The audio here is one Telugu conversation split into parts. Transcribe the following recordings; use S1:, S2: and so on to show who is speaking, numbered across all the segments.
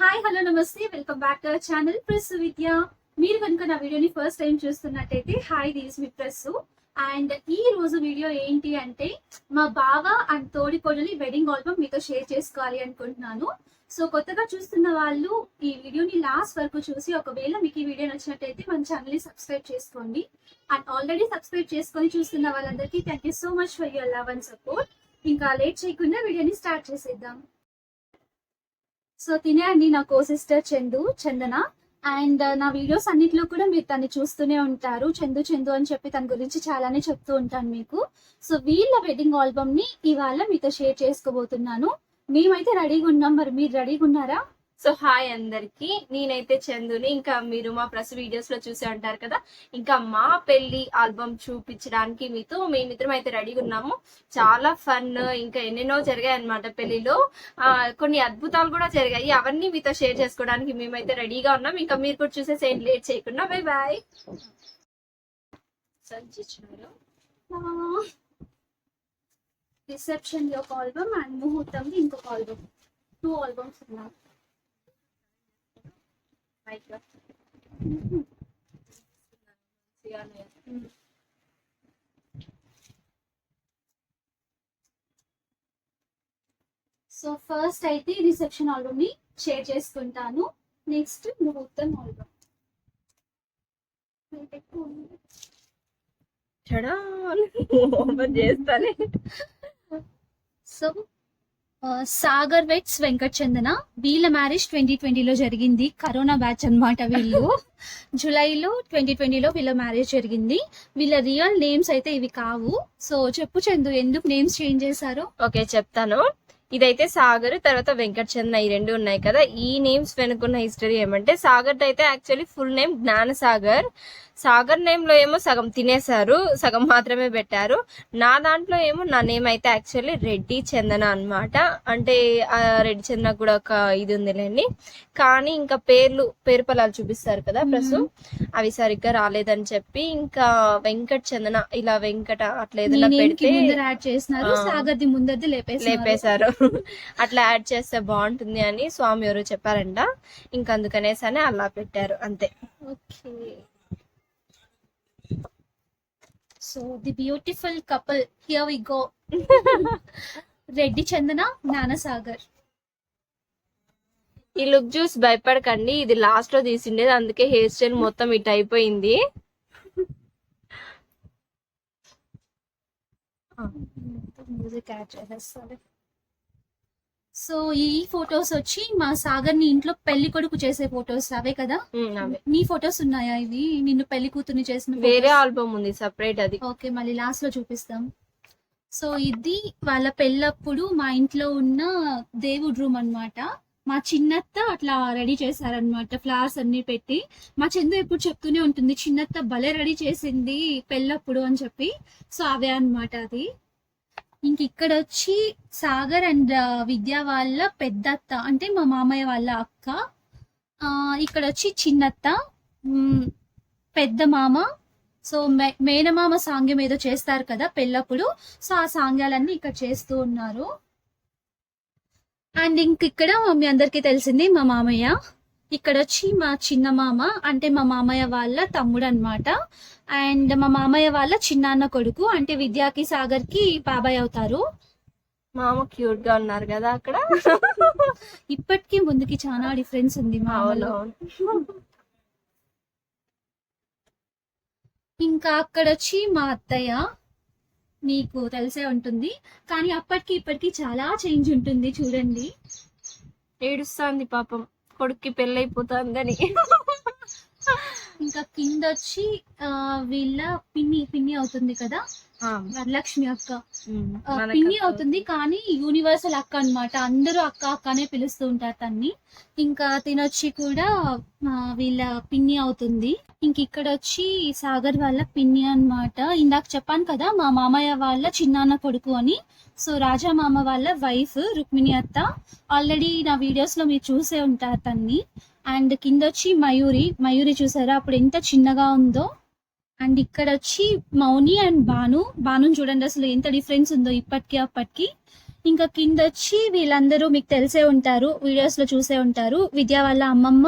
S1: హాయ్ హలో నమస్తే welcome back to our channel press Vidya మీరు కనుక నా వీడియోని ఫస్ట్ టైం చూస్తున్నట్టయితే hi this me press and ఈ రోజు వీడియో ఏంటి అంటే మా బావ అండ్ తోడి కొడలి వెడ్డింగ్ ఆల్బమ్ మీతో షేర్ చేసుకోవాలి అనుకుంటున్నాను. సో కొత్తగా చూస్తున్న వాళ్ళు ఈ వీడియోని లాస్ట్ వరకు చూసి ఒకవేళ మీకు ఈ వీడియో నచ్చినట్టయితే మన ఛానల్ని సబ్స్క్రైబ్ చేసుకోండి. అండ్ ఆల్రెడీ సబ్స్క్రైబ్ చేసుకొని చూస్తున్న వాళ్ళందరికీ thank you so much for your love and support ఇంకా లేట్ చేయకుండా వీడియోని స్టార్ట్ చేసేద్దాం. సో తినే అండి నా co sister Chandu Chandana. And నా వీడియోస్ అన్నిట్లో కూడా మీరు తన్ని చూస్తూనే ఉంటారు. చందు చందు అని చెప్పి తన గురించి చాలానే చెప్తూ ఉంటాను మీకు. సో వీళ్ళ వెడ్డింగ్ ఆల్బమ్ని ఇవాళ మీతో షేర్ చేసుకోబోతున్నాను. మేమైతే రెడీగా ఉన్నాం. మరి మీరు రెడీగా ఉన్నారా?
S2: సో హాయ్ అందరికి. నేనైతే చందుని ఇంకా మీరు మా ప్రెస్ వీడియోస్లో చూసే ఉంటారు కదా ఇంకా మా పెళ్ళి ఆల్బమ్ చూపించడానికి మీతో మేమిద్దరం అయితే రెడీగా ఉన్నాము. చాలా ఫన్ ఇంకా ఎన్నెన్నో జరిగాయి అనమాట పెళ్ళిలో ఆ, కొన్ని అద్భుతాలు కూడా జరిగాయి. అవన్నీ మీతో షేర్ చేసుకోవడానికి మేమైతే రెడీగా ఉన్నాం. ఇంకా మీరు కూడా చూసేసి ఏం లేట్ చేయకుండా బై బాయ్
S1: రిసెప్షన్లో ఒక ఆల్బమ్ అండ్ ముహూర్తం ఇంకొక ఆల్బమ్. టూ ఆల్బమ్స్ ఉన్నాయి. సో ఫస్ట్ అయితే రిసెప్షన్ ఆల్బమ్ని షేర్ చేసుకుంటాను. నెక్స్ట్ ముహూర్తం ఆల్బమ్
S2: ఓపెన్ చేస్తానే.
S1: సో సాగర్ వెట్స్ వెంకట్ చందన వీళ్ళ మ్యారేజ్ ట్వంటీ ట్వంటీలో జరిగింది. కరోనా బ్యాచ్ అన్నమాట వీళ్ళు. జూలైలో ట్వంటీ ట్వంటీలో వీళ్ళ మ్యారేజ్ జరిగింది. వీళ్ళ రియల్ నేమ్స్ అయితే ఇవి కావు. సో చెప్పు చందు ఎందుకు నేమ్స్ చేంజ్ చేశారు?
S2: ఓకే చెప్తాను. ఇదైతే సాగర్ తర్వాత వెంకట్ చందన ఈ రెండు ఉన్నాయి కదా. ఈ నేమ్స్ వెనుకున్న హిస్టరీ ఏమంటే సాగర్ అయితే యాక్చువల్లీ ఫుల్ నేమ్ జ్ఞాన సాగర్ సాగర్ నేమ్లో ఏమో సగం తినేశారు సగం మాత్రమే పెట్టారు. నా దాంట్లో ఏమో నా నేమ్ అయితే యాక్చువల్లీ రెడ్డి చందన అన్నమాట. అంటే ఆ రెడ్డి చందన కూడా ఒక ఇది ఉందిలేండి. కానీ ఇంకా పేర్లు పేరు పొలాలు చూపిస్తారు కదా ప్రస్తుతం అవి సరిగ్గా రాలేదని చెప్పి ఇంకా వెంకట్ చందన ఇలా వెంకట అట్లా ఏదైనా పెడితే
S1: యాడ్ చేసినారు?
S2: లేపేశారు. అట్లా యాడ్ చేస్తే బాగుంటుంది అని స్వామి ఎవరు చెప్పారంట. ఇంకా అందుకనేసి అని అలా పెట్టారు అంతే.
S1: Okay. So the beautiful couple here we go Reddy Chandana Gnanasagar
S2: ఈ లుక్ చూసి భయపడకండి. ఇది లాస్ట్లో తీసిండేది. అందుకే హెయిర్ స్టైల్ మొత్తం ఇట్ అయిపోయింది.
S1: మ్యూజిక్ యాడ్ చేసేస్తారు సో ఈ ఫొటోస్ వచ్చి మా సాగర్ని ఇంట్లో పెళ్ళి కొడుకు చేసే ఫొటోస్ అవే కదా? నీ ఫొటోస్ ఉన్నాయా ఇవి? నిన్ను పెళ్ళి కూతుర్ని చేసిన
S2: వేరే ఆల్బమ్ ఉంది సపరేట్ అది.
S1: ఓకే మళ్ళీ లాస్ట్లో చూపిస్తాం. సో ఇది వాళ్ళ పెళ్ళప్పుడు మా ఇంట్లో ఉన్న దేవుడి రూమ్ అన్నమాట. మా చిన్నత్త అట్లా రెడీ చేశారనమాట ఫ్లవర్స్ అన్ని పెట్టి. మా చందు ఎప్పుడు చెప్తూనే ఉంటుంది చిన్నత్త భలే రెడీ చేసింది పెళ్ళప్పుడు అని చెప్పి. సో అవే అన్నమాట అది. ఇంక ఇక్కడ వచ్చి సాగర్ అండ్ విద్య వాళ్ళ పెద్దత్త అంటే మా మామయ్య వాళ్ళ అక్క ఆ, ఇక్కడ వచ్చి చిన్నత్త పెద్ద మామ. సో మే- మేనమామ సాంగ్యం ఏదో చేస్తారు కదా పెళ్ళప్పుడు. సో ఆ సాంగ్యాలన్నీ ఇక్కడ చేస్తూ ఉన్నారు. అండ్ ఇంక ఇక్కడ మీ అందరికీ తెలిసింది మా మామయ్య. ఇక్కడ వచ్చి మా చిన్న మామ అంటే మా మామయ్య వాళ్ళ తమ్ముడు అన్నమాట అండ్ మా మామయ్య వాళ్ళ చిన్నాన్న కొడుకు అంటే విద్యాకి సాగర్కి బాబాయ్ అవుతారు.
S2: మామ క్యూట్గా ఉన్నారు కదా అక్కడ.
S1: ఇప్పటికీ ముందుకి చాలా డిఫరెన్స్ ఉంది మామలో. ఇంకా అక్కడ వచ్చి మా అత్తయ్య మీకు తెలిసే ఉంటుంది. కానీ అప్పటికి ఇప్పటికి చాలా చేంజ్ ఉంటుంది చూడండి.
S2: ఏడుస్తాంది పాపం. కొడుక్కి పెళ్ళైపోతుందని
S1: ఇంకా కింద వచ్చి ఆ, వీళ్ళ పిన్ని పిన్ని అవుతుంది కదా. వరలక్ష్మి అక్క. పిన్ని అవుతుంది కానీ యూనివర్సల్ అక్క అన్నమాట. అందరూ అక్క అక్కనే పిలుస్తూ ఉంటారు తన్ని. ఇంకా తినొచ్చి కూడా వీళ్ళ పిన్ని అవుతుంది. ఇంక ఇక్కడ వచ్చి సాగర్ వాళ్ళ పిన్ని అన్నమాట. ఇందాక చెప్పాను కదా మా మామయ్య వాళ్ళ చిన్నాన్న కొడుకు అని. సో రాజా మామ వాళ్ళ వైఫ్ రుక్మిణి అత్త. ఆల్రెడీ నా వీడియోస్లో మీరు చూసే ఉంటారు తన్ని. అండ్ కింద వచ్చి మయూరి. మయూరి చూసారా? అప్పుడు ఎంత చిన్నగా ఉందో. అండ్ ఇక్కడ వచ్చి మౌని అండ్ బాను. బాను చూడండి అసలు ఎంత డిఫరెన్స్ ఉందో ఇప్పటికి అప్పటికి. ఇంకా కింద వచ్చి వీళ్ళందరూ మీకు తెలిసే ఉంటారు వీడియోస్లో చూసే ఉంటారు. విద్య వాళ్ళ అమ్మమ్మ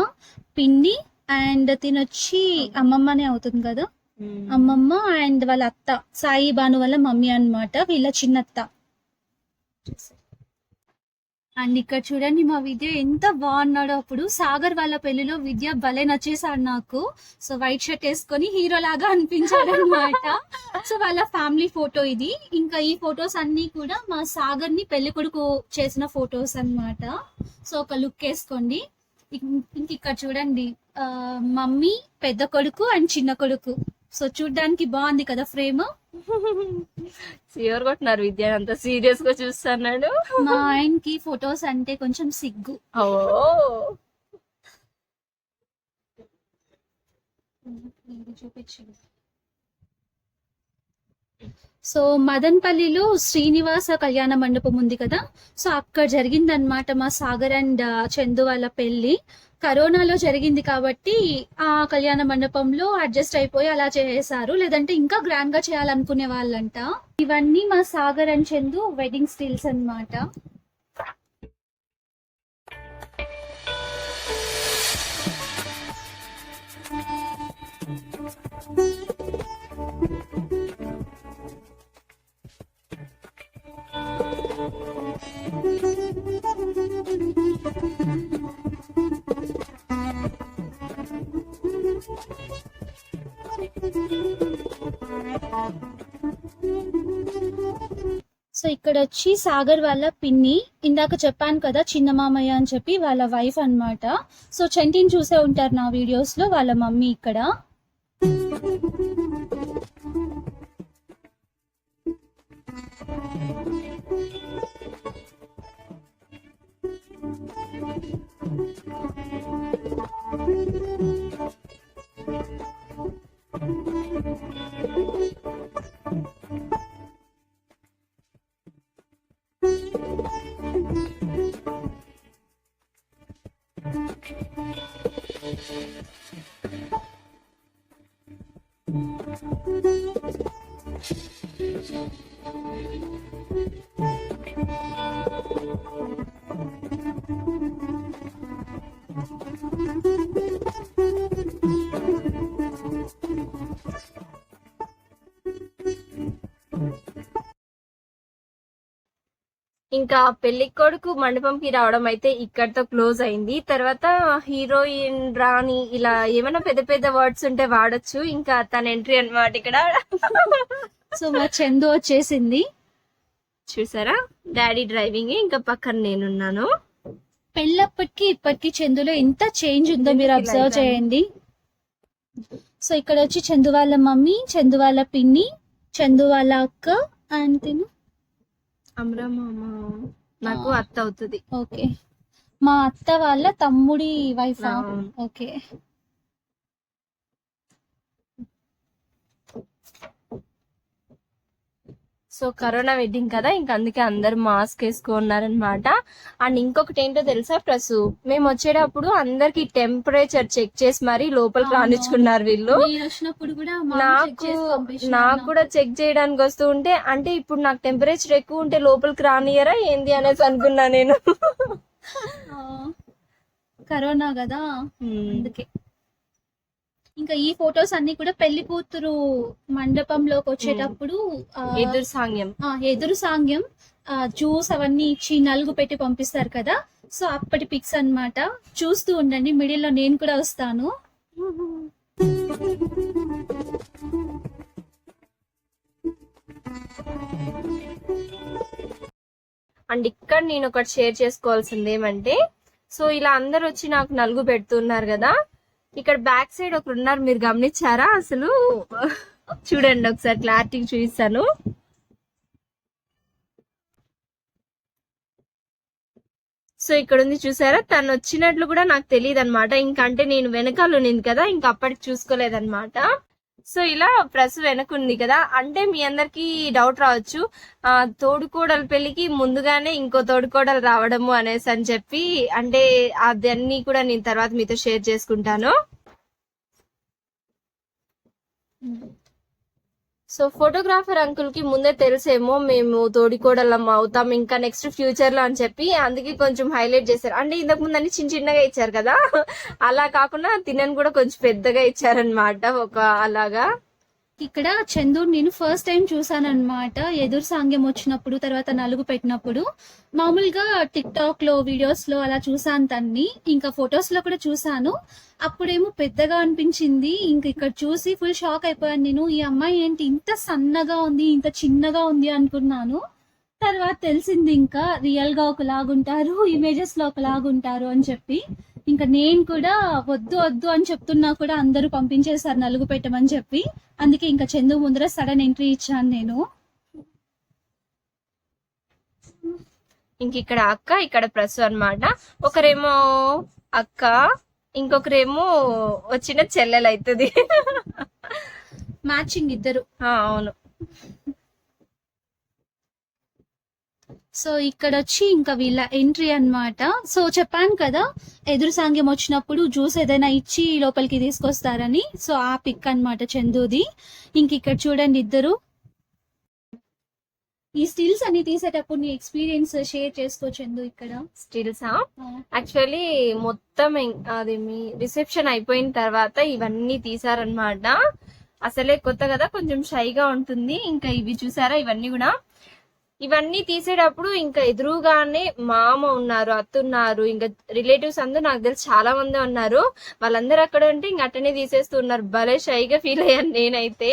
S1: పిన్ని అండ్ తినొచ్చి అమ్మమ్మనే అవుతుంది కదా? అమ్మమ్మ అండ్ వాళ్ళ అత్త సాయి బాను వాళ్ళ మమ్మీ అన్నమాట వీళ్ళ చిన్నత్త. అండ్ ఇక్కడ చూడండి మా విద్య ఎంత బాగున్నాడో. అప్పుడు సాగర్ వాళ్ళ పెళ్ళిలో విద్య భలే నచ్చేసాడు నాకు. సో వైట్ షర్ట్ వేసుకొని హీరో లాగా అనిపించాడు అనమాట సో వాళ్ళ ఫ్యామిలీ ఫోటో ఇది. ఇంకా ఈ ఫొటోస్ అన్ని కూడా మా సాగర్ని పెళ్ళి కొడుకు చేసిన ఫొటోస్ అన్నమాట. సో ఒక లుక్ వేసుకోండి. ఇంక ఇక్కడ చూడండి. ఆ, మమ్మీ పెద్ద కొడుకు అండ్ చిన్న కొడుకు. సో చూడ్డానికి బాగుంది కదా ఫ్రేమ్.
S2: సియోర్ కొట్టినారు విద్య అంత సీరియస్గా చూస్తున్నాడు
S1: మా ఆయనకి ఫొటోస్ అంటే కొంచెం సిగ్గు.
S2: ఓ.
S1: సో మదన్పల్లిలో శ్రీనివాస కళ్యాణ మండపం ఉంది కదా సో అక్కడ జరిగిందనమాట మా సాగర్ అండ్ చందు వాళ్ళ పెళ్ళి కరోనాలో జరిగింది కాబట్టి ఆ కళ్యాణ మండపంలో అడ్జస్ట్ అయిపోయి అలా చేశారు లేదంటే ఇంకా గ్రాండ్గా చేయాలనుకునే వాళ్ళంట ఇవన్నీ మా Sagar and Chandu wedding stills అన్నమాట you. ఇక్కడ వచ్చి సాగర్ వాళ్ళ పిన్ని ఇందాక చెప్పాను కదా చిన్న మామయ్య అని చెప్పి వాళ్ళ వైఫ్ అన్నమాట. సో చెంటిని చూసే ఉంటారు నా వీడియోస్లో వాళ్ళ మమ్మీ ఇక్కడ.
S2: Música ఇంకా పెళ్ళి కొడుకు మండపంకి రావడం అయితే ఇక్కడతో క్లోజ్ అయింది. తర్వాత హీరోయిన్ రాణి ఇలా ఏమైనా పెద్ద పెద్ద వర్డ్స్ ఉంటే వాడొచ్చు. ఇంకా తన ఎంట్రీ అన్నమాట ఇక్కడ.
S1: సో మా చందు వచ్చేసింది.
S2: చూసారా? డాడీ డ్రైవింగ్ ఇంకా పక్కన నేనున్నాను.
S1: పెళ్ళప్పటికి ఇప్పటికి చందులో ఎంత చేంజ్ ఉందో మీరు అబ్జర్వ్ చేయండి. సో ఇక్కడ వచ్చి చందు వాళ్ళ మమ్మీ చందు వాళ్ళ పిన్ని చందు వాళ్ళ అక్క అండ్ తిను
S2: నాకు. అత్త అవుతుంది.
S1: ఓకే. మా అత్త వాళ్ళ తమ్ముడి వైఫ్?
S2: అవును.
S1: ఓకే.
S2: సో కరోనా వెడ్డింగ్ కదా ఇంకా అందుకే అందరు మాస్క్ వేసుకున్నారనమాట అండ్ ఇంకొకటి ఏంటో తెలుసా ప్రసు మేము వచ్చేటప్పుడు అందరికి టెంపరేచర్ చెక్ చేసి మరి లోపలికి. రానిచ్చుకున్నారు వీళ్ళు నాకు నాకు. కూడా చెక్ చేయడానికి వస్తూ ఉంటే అంటే ఇప్పుడు నాకు టెంపరేచర్ ఎక్కువ ఉంటే లోపలికి రానియరా ఏంది అనేసి అనుకున్నా నేను
S1: కరోనా కదా. అందుకే ఇంకా ఈ ఫొటోస్ అన్ని కూడా పెళ్ళి కూతురు మండపంలోకి వచ్చేటప్పుడు ఆ,
S2: ఎదురు సాంగ్యం.
S1: ఆ, ఎదురు సాంగ్యం జ్యూస్ అవన్నీ ఇచ్చి నలుగు పెట్టి పంపిస్తారు కదా. సో అప్పటి పిక్స్ అన్నమాట. చూస్తూ ఉండండి మిడిల్లో నేను కూడా వస్తాను.
S2: అండ్ ఇక్కడ నేను ఒకటి షేర్ చేసుకోవాల్సింది ఏమంటే సో ఇలా అందరు వచ్చి నాకు నలుగు పెడుతున్నారు కదా. ఇక్కడ బ్యాక్ సైడ్ ఒకరు ఉన్నారు మీరు గమనించారా అసలు? చూడండి ఒకసారి క్లారిటీ చూపిస్తాను. సో ఇక్కడ ఉంది చూసారా? తను వచ్చినట్లు కూడా నాకు తెలియదు అనమాట ఇంకంటే నేను వెనకాల ఉన్నింది కదా ఇంక అప్పటికి చూసుకోలేదన్నమాట. సో ఇలా ప్రెస్ వెనుకుంది కదా. అంటే మీ అందరికి డౌట్ రావచ్చు. ఆ తోడుకోడల పెళ్ళికి ముందుగానే ఇంకో తోడుకోడలు రావడము అనేసి అని చెప్పి అంటే అదన్నీ కూడా నేను తర్వాత మీతో షేర్ చేసుకుంటాను. సో ఫోటోగ్రాఫర్ అంకుల్కి ముందే తెలుసేమో మేము తోడికోడలం అవుతాం ఇంకా నెక్స్ట్ ఫ్యూచర్లో అని చెప్పి అందుకే కొంచెం హైలైట్ చేశారు. అంటే ఇంతకు ముందు అన్ని చిన్న చిన్నగా ఇచ్చారు కదా? అలా కాకుండా తినని కూడా కొంచెం పెద్దగా ఇచ్చారనమాట ఒక అలాగా.
S1: ఇక్కడ చందూర్ నేను ఫస్ట్ టైం చూసాను అనమాట ఎదురు సాంగ్యం వచ్చినప్పుడు తర్వాత నలుగు పెట్టినప్పుడు. మామూలుగా టిక్ టాక్లో వీడియోస్లో అలా చూసాను తన్ని. ఇంకా ఫొటోస్లో కూడా చూసాను. అప్పుడేమో పెద్దగా అనిపించింది. ఇంక ఇక్కడ చూసి ఫుల్ షాక్ అయిపోయాను నేను. ఈ అమ్మాయి ఏంటి? ఇంత సన్నగా ఉంది ఇంత చిన్నగా ఉంది అనుకున్నాను. తర్వాత తెలిసింది ఇంకా రియల్గా ఒకలాగుంటారు ఇమేజెస్లో ఒకలాగుంటారు అని చెప్పి. ఇంకా నేను కూడా వద్దు వద్దు అని చెప్తున్నా కూడా అందరూ పంపించేశారు నలుగు పెట్టమని చెప్పి. అందుకే ఇంకా చందు ముందర సడన్ ఎంట్రీ ఇచ్చాను నేను.
S2: ఇంక ఇక్కడ అక్క ఇక్కడ ప్రసు అన్నమాట. ఒకరేమో అక్క ఇంకొకరేమో వచ్చిన చెల్లెలు అవుతుంది
S1: మ్యాచింగ్ ఇద్దరు.
S2: అవును.
S1: సో ఇక్కడ వచ్చి ఇంకా వీళ్ళ ఎంట్రీ అన్నమాట. సో చెప్పాను కదా ఎదురు సాంగ్యం వచ్చినప్పుడు జ్యూస్ ఏదైనా ఇచ్చి లోపలికి తీసుకొస్తారని. సో ఆ పిక్ అన్నమాట చందుది. ఇంక ఇక్కడ చూడండి ఇద్దరు. ఈ స్టిల్స్ అన్ని తీసేటప్పుడు నీ ఎక్స్పీరియన్స్ షేర్ చేసుకో చందు ఇక్కడ.
S2: స్టిల్స్ యాక్చువల్లీ మొత్తం అది మీ రిసెప్షన్ అయిపోయిన తర్వాత ఇవన్నీ తీసారనమాట అసలే కొత్త కదా కొంచెం షైగా ఉంటుంది. ఇంకా ఇవి చూసారా? ఇవన్నీ కూడా. ఇవన్నీ తీసేటప్పుడు ఇంకా ఎదురుగానే మా అమ్మ ఉన్నారు అత్తున్నారు ఇంకా రిలేటివ్స్ అందరూ నాకు తెలిసి చాలా మంది ఉన్నారు. వాళ్ళందరూ అక్కడ ఉంటే ఇంకా అట్టనే తీసేస్తూ ఉన్నారు. భలే షైగా ఫీల్ అయ్యాను నేనైతే.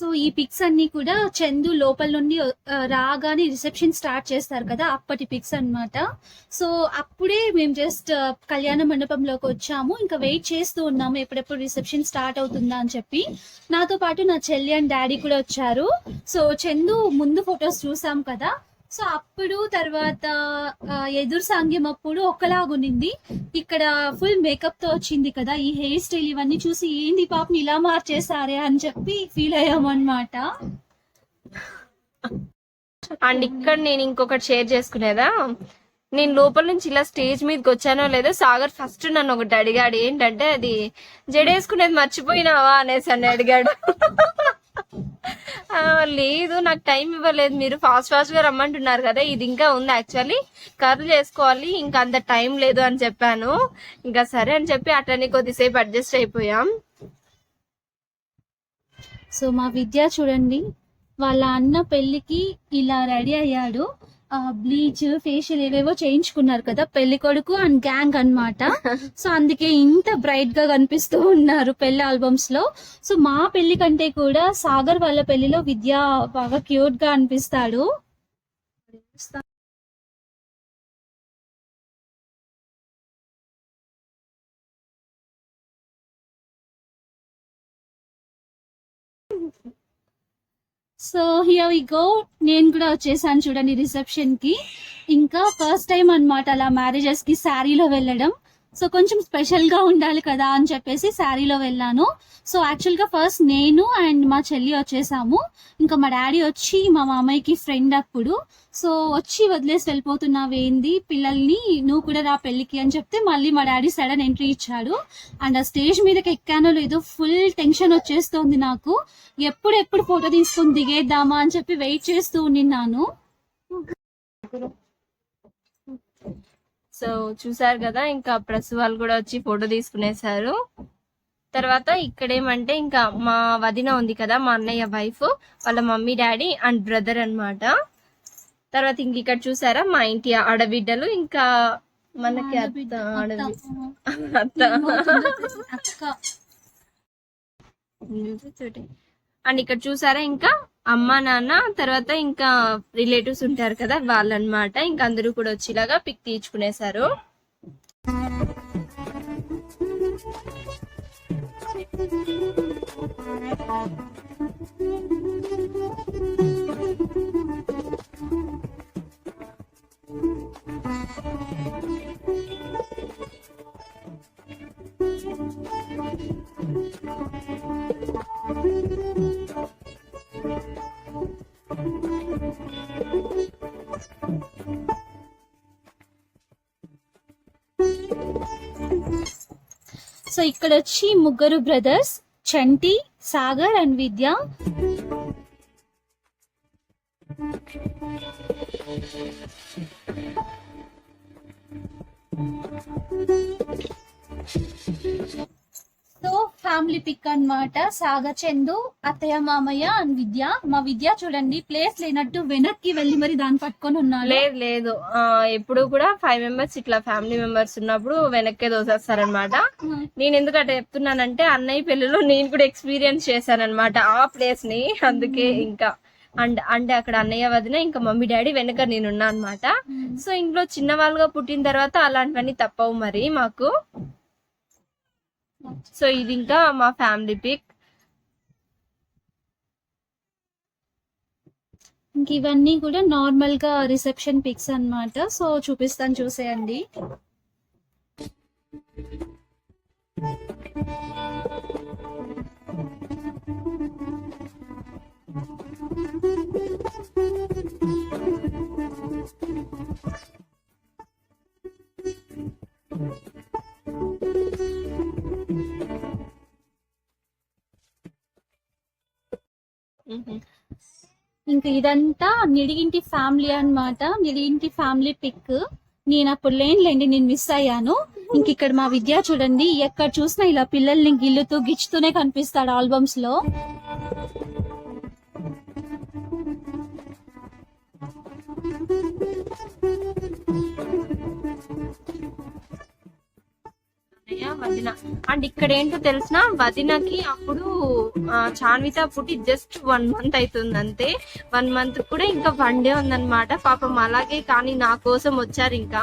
S1: సో ఈ పిక్స్ అన్ని కూడా చందు లోపల నుండి రాగానే రిసెప్షన్ స్టార్ట్ చేస్తారు కదా అప్పటి పిక్స్ అన్నమాట. సో అప్పుడే మేము జస్ట్ కళ్యాణ మండపంలోకి వచ్చాము. ఇంకా వెయిట్ చేస్తూ ఉన్నాము ఎప్పుడెప్పుడు రిసెప్షన్ స్టార్ట్ అవుతుందా అని చెప్పి. నాతో పాటు నా చెల్లి అండ్ డాడీ కూడా వచ్చారు. సో చందు ముందు ఫొటోస్ చూసాం కదా సో అప్పుడు తర్వాత ఎదురు సాంగ్యం అప్పుడు ఒకలాగునింది. ఇక్కడ ఫుల్ మేకప్తో వచ్చింది కదా ఈ హెయిర్ స్టైల్ ఇవన్నీ చూసి ఏంది పాపని ఇలా మార్చేసారే అని చెప్పి ఫీల్ అయ్యామన్నమాట.
S2: అండ్ ఇక్కడ నేను ఇంకొకటి షేర్ చేసుకునేదా? నేను లోపల నుంచి ఇలా స్టేజ్ మీదకి వచ్చానో లేదో సాగర్ ఫస్ట్ నన్ను ఒకటి అడిగాడు ఏంటంటే అది జడేసుకునేది మర్చిపోయినావా అనేసి అని అడిగాడు. లేదు నాకు టైం ఇవ్వలేదు. మీరు ఫాస్ట్ ఫాస్ట్గా రమ్మంటున్నారు కదా ఇది ఇంకా ఉంది యాక్చువల్లీ కర్రీ చేసుకోవాలి ఇంకా అంత టైం లేదు అని చెప్పాను. ఇంకా సరే అని చెప్పి అట్లనే కొద్దిసేపు అడ్జస్ట్ అయిపోయాం.
S1: సో మా విద్య చూడండి వాళ్ళ అన్న పెళ్ళికి ఇలా రెడీ అయ్యాడు. బ్లీచ్ ఫేషియల్ ఏవేవో చేయించుకున్నారు కదా పెళ్ళి కొడుకు అండ్ గ్యాంగ్ అన్నమాట. సో అందుకే ఇంత బ్రైట్గా కనిపిస్తూ ఉన్నారు పెళ్ళి ఆల్బమ్స్లో. సో మా పెళ్ళి కంటే కూడా సాగర్ వాళ్ళ పెళ్ళిలో విద్య బాగా క్యూట్గా అనిపిస్తాడు. సో హియర్ వి గో నేను కూడా వచ్చేసాను చూడండి రిసెప్షన్కి. ఇంకా ఫస్ట్ టైం అన్నమాట అలా మ్యారేజెస్కి శారీలో వెళ్ళడం. సో కొంచెం స్పెషల్గా ఉండాలి కదా అని చెప్పేసి శారీలో వెళ్ళాను. సో యాక్చువల్గా ఫస్ట్ నేను అండ్ మా చెల్లి వచ్చేసాము. ఇంకా మా డాడీ వచ్చి మా మామయ్యకి ఫ్రెండ్ అప్పుడు. సో వచ్చి వదిలేసి వెళ్ళిపోతున్నావు ఏంది? పిల్లల్ని నువ్వు కూడా రా పెళ్ళికి అని చెప్తే మళ్ళీ మా డాడీ సడన్ ఎంట్రీ ఇచ్చాడు. అండ్ ఆ స్టేజ్ మీదకి ఎక్కానో లేదో ఫుల్ టెన్షన్ వచ్చేస్తోంది నాకు. ఎప్పుడు ఎప్పుడు ఫోటో తీసుకొని దిగేద్దామా అని చెప్పి వెయిట్ చేస్తూ ఉన్నాను
S2: సో చూసారు కదా ఇంకా ప్రెస్ వాళ్ళు కూడా వచ్చి ఫోటో తీసుకునేసారు తర్వాత ఇక్కడ ఏమంటే ఇంకా మా వదిన ఉంది కదా మా అన్నయ్య వైఫ్ వాళ్ళ మమ్మీ డాడీ అండ్ బ్రదర్ అన్నమాట. తర్వాత ఇంక ఇక్కడ చూసారా మా ఇంటి ఆడబిడ్డలు ఇంకా మనకి అత్త ఆడబిడ్డ అత్త.
S1: అక్క
S2: అండ్ ఇక్కడ చూసారా ఇంకా? అమ్మ నాన్న తర్వాత ఇంకా రిలేటివ్స్ ఉంటారు కదా వాళ్ళనమాట ఇంకా అందరూ కూడా వచ్చేలాగా పిక్ తీర్చుకునేసారు
S1: you. ఇక్కడ వచ్చి ముగ్గురు brothers Chanti Sagar and Vidya. Family pic అన్నమాట. సాగర్ చందు అత్తయ్య మామయ్య అండ్ విద్య. మా విద్య చూడండి ప్లేస్ లేనట్టు వెనక్కి వెళ్ళి మరి దాన్ని పట్టుకొని ఉన్నారు.
S2: లేదు లేదు. ఎప్పుడు కూడా ఫైవ్ మెంబర్స్ ఇట్లా ఫ్యామిలీ మెంబర్స్ ఉన్నప్పుడు వెనక్కే దోసేస్తారనమాట నేను ఎందుకు అట్లా చెప్తున్నానంటే అన్నయ్య పెళ్ళిలో నేను కూడా ఎక్స్పీరియన్స్ చేశానన్నమాట ఆ ప్లేస్ని. అందుకే ఇంకా అండ్ అంటే అక్కడ అన్నయ్య వదిన ఇంకా మమ్మీ డాడీ వెనక నేనున్నా అనమాట సో ఇంట్లో చిన్న వాళ్ళుగా పుట్టిన తర్వాత అలాంటివన్నీ తప్పవు మరి మాకు. సో ఇది ఇంకా మా ఫ్యామిలీ పిక్.
S1: ఇంక ఇవన్నీ కూడా నార్మల్గా రిసెప్షన్ పిక్స్ అన్నమాట. సో చూపిస్తాను చూసేయండి. ఇంకా ఇదంతా నిడిగింటి ఫ్యామిలీ అన్నమాట. Nidiginti family pic. నేను అప్పుడు లేనులేండి నేను మిస్ అయ్యాను. ఇంక ఇక్కడ మా విద్య చూడండి ఎక్కడ చూసినా ఇలా పిల్లల్ని గిల్లుతూ గిచ్చుతూనే కనిపిస్తాడు
S2: ఆల్బమ్స్లో. వదిన. అండ్ ఇక్కడ ఏంటో తెలిసిన వదినకి అప్పుడు చాన్విత పుట్టి జస్ట్ వన్ మంత్ అవుతుంది అంతే వన్ మంత్ కూడా ఇంకా వన్ డే ఉందన్నమాట. పాపం అలాగే కానీ నా కోసం వచ్చారు ఇంకా.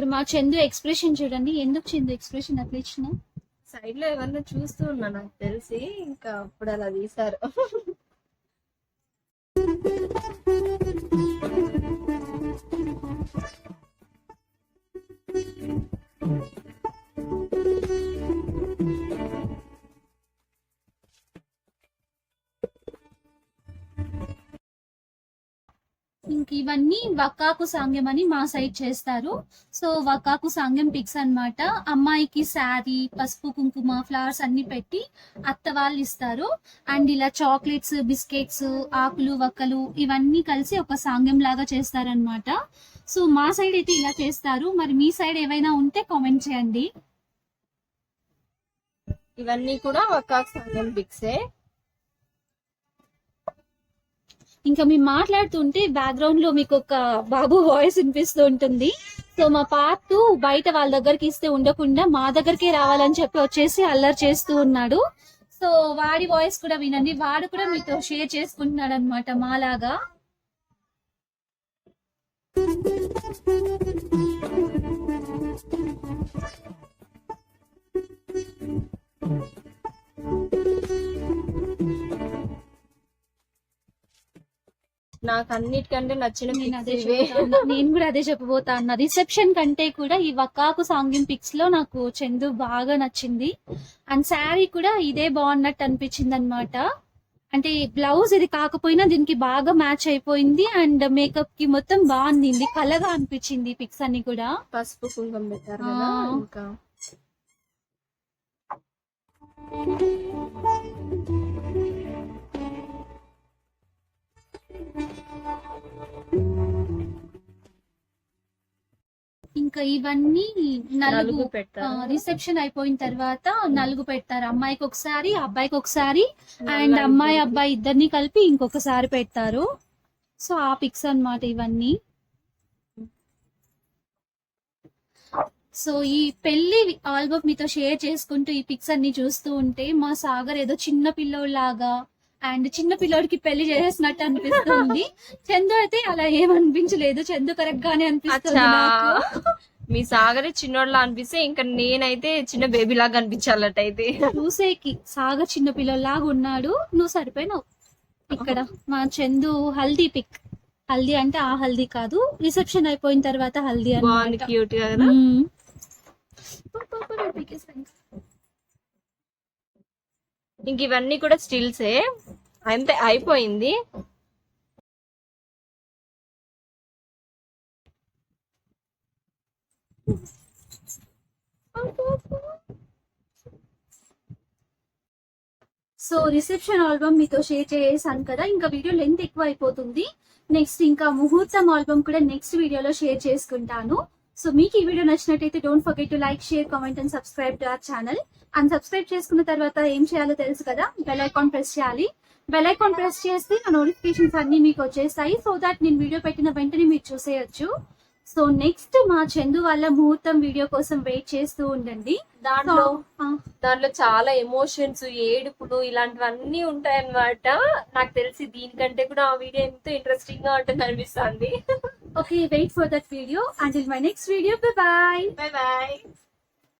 S1: ఇక్కడ మా చందు ఎక్స్ప్రెషన్ చూడండి. ఎందుకు చందు ఎక్స్ప్రెషన్ అట్లా ఇచ్చిన?
S2: సైడ్లో ఎవరన్నా చూస్తూ ఉన్నా నాకు తెలిసి. ఇంకా అప్పుడు అలా తీసారు
S1: ఇవన్నీ వక్కాకు సాంగ్యం అని మా సైడ్ చేస్తారు. సో వక్కాకు సాంగ్యం పిక్స్ అన్నమాట. అమ్మాయికి శారీ పసుపు కుంకుమ ఫ్లవర్స్ అన్ని పెట్టి అత్త వాళ్ళు ఇస్తారు. అండ్ ఇలా చాక్లెట్స్ బిస్కెట్స్ ఆకులు వక్కలు ఇవన్నీ కలిసి ఒక సాంగ్యం లాగా చేస్తారనమాట సో మా సైడ్ అయితే ఇలా చేస్తారు. మరి మీ సైడ్ ఏవైనా ఉంటే కామెంట్ చేయండి.
S2: ఇవన్నీ కూడా ఒక సంఘం పిక్సే.
S1: ఇంకా మేము మాట్లాడుతుంటే బ్యాక్గ్రౌండ్లో మీకు ఒక బాబు వాయిస్ వినిపిస్తూ ఉంటుంది. సో మా పార్ట్ బయట వాళ్ళ దగ్గరికి ఇస్తే ఉండకుండా మా దగ్గరికే రావాలని చెప్పి వచ్చేసి అల్లరి చేస్తూ ఉన్నాడు. సో వాడి వాయిస్ కూడా వినండి. వాడు కూడా మీతో షేర్ చేసుకుంటున్నాడు అనమాట మాలాగా.
S2: నాకు అన్నిటికంటే నచ్చిన
S1: నేను అదే
S2: పిక్స్ ఇవే.
S1: చెప్తాను. నేను కూడా అదే చెప్పబోతా అన్న రిసెప్షన్ కంటే కూడా ఈ వక్కాకు సాంగిం పిక్స్లో నాకు చందు బాగా నచ్చింది. అండ్ శారీ కూడా ఇదే బాగున్నట్టు అనిపించింది అనమాట అంటే బ్లౌజ్ ఇది కాకపోయినా దీనికి బాగా మ్యాచ్ అయిపోయింది అండ్ మేకప్కి మొత్తం బాగుంది కలగా అనిపించింది పిక్స్ అన్ని కూడా.
S2: పసుపు కుంకుమ పెట్టారు కదా
S1: ఆ.
S2: ఇంకా.
S1: ఇంకా ఇవన్నీ నలుగు రిసెప్షన్ అయిపోయిన తర్వాత నలుగు పెడతారు. అమ్మాయికి ఒకసారి అబ్బాయికి ఒకసారి అండ్ అమ్మాయి అబ్బాయి ఇద్దరిని కలిపి ఇంకొకసారి పెడతారు. సో ఆ పిక్స్ అన్నమాట ఇవన్నీ. సో ఈ పెళ్ళి ఆల్బమ్ మీతో షేర్ చేసుకుంటూ ఈ పిక్స్ అన్ని చూస్తూ ఉంటే మా సాగర్ ఏదో చిన్న పిల్లోడిలాగా అండ్ చిన్న పిల్లోడికి పెళ్ళి చేసేసినట్టు అనిపిస్తుంది. చందు అయితే అలా ఏమనిపించలేదు. చందు కరెక్ట్ గానే అనిపిస్తుంది నాకు.
S2: మీ సాగరే చిన్నోళ్ళ అనిపిస్తే ఇంకా నేనైతే చిన్న బేబీ లాగా అనిపించాలటైతే.
S1: చూసేకి సాగర్ చిన్న పిల్లలాగా ఉన్నాడు. నువ్వు సరిపోయినావు. ఇక్కడ మా చందు హల్దీ పిక్. హల్దీ అంటే ఆ హల్దీ కాదు. రిసెప్షన్ అయిపోయిన తర్వాత హల్దీ
S2: బాగుంది
S1: అన్నమాట.
S2: క్యూట్గా కదా?
S1: మ్మ్.
S2: ఇంక ఇవన్నీ కూడా స్టిల్సే. అంతే అయిపోయింది.
S1: సో రిసెప్షన్ ఆల్బమ్ మీతో షేర్ చేసాను కదా ఇంకా వీడియో లెంత్ ఎక్కువ అయిపోతుంది నెక్స్ట్ ఇంకా ముహూర్తం ఆల్బమ్ కూడా నెక్స్ట్ వీడియోలో షేర్ చేసుకుంటాను. సో మీకు ఈ వీడియో నచ్చినట్టయితే don't forget to like share comment and subscribe to our channel and subscribe చేసుకున్న తర్వాత ఏం చేయాలో తెలుసు కదా? బెల్ ఐకాన్ ప్రెస్ చేయాలి. బెల్ ఐకాన్ ప్రెస్ చేస్తే నా నోటిఫికేషన్స్ అన్ని మీకు వచ్చేస్తాయి. సో దట్ నేను వీడియో పెట్టిన వెంటనే మీరు చూసేయొచ్చు. సో నెక్స్ట్ మా చందు వాళ్ళ ముహూర్తం వీడియో కోసం వెయిట్ చేస్తూ ఉండండి.
S2: దాంట్లో దాంట్లో చాలా ఎమోషన్స్ ఏడుపులు ఇలాంటివన్నీ ఉంటాయన్నమాట. నాకు తెలిసి దీనికంటే కూడా ఆ వీడియో ఎంతో ఇంట్రెస్టింగ్గా ఉంటుంది అనిపిస్తుంది.
S1: Wait for that video. Until my next video, bye bye.
S2: Bye bye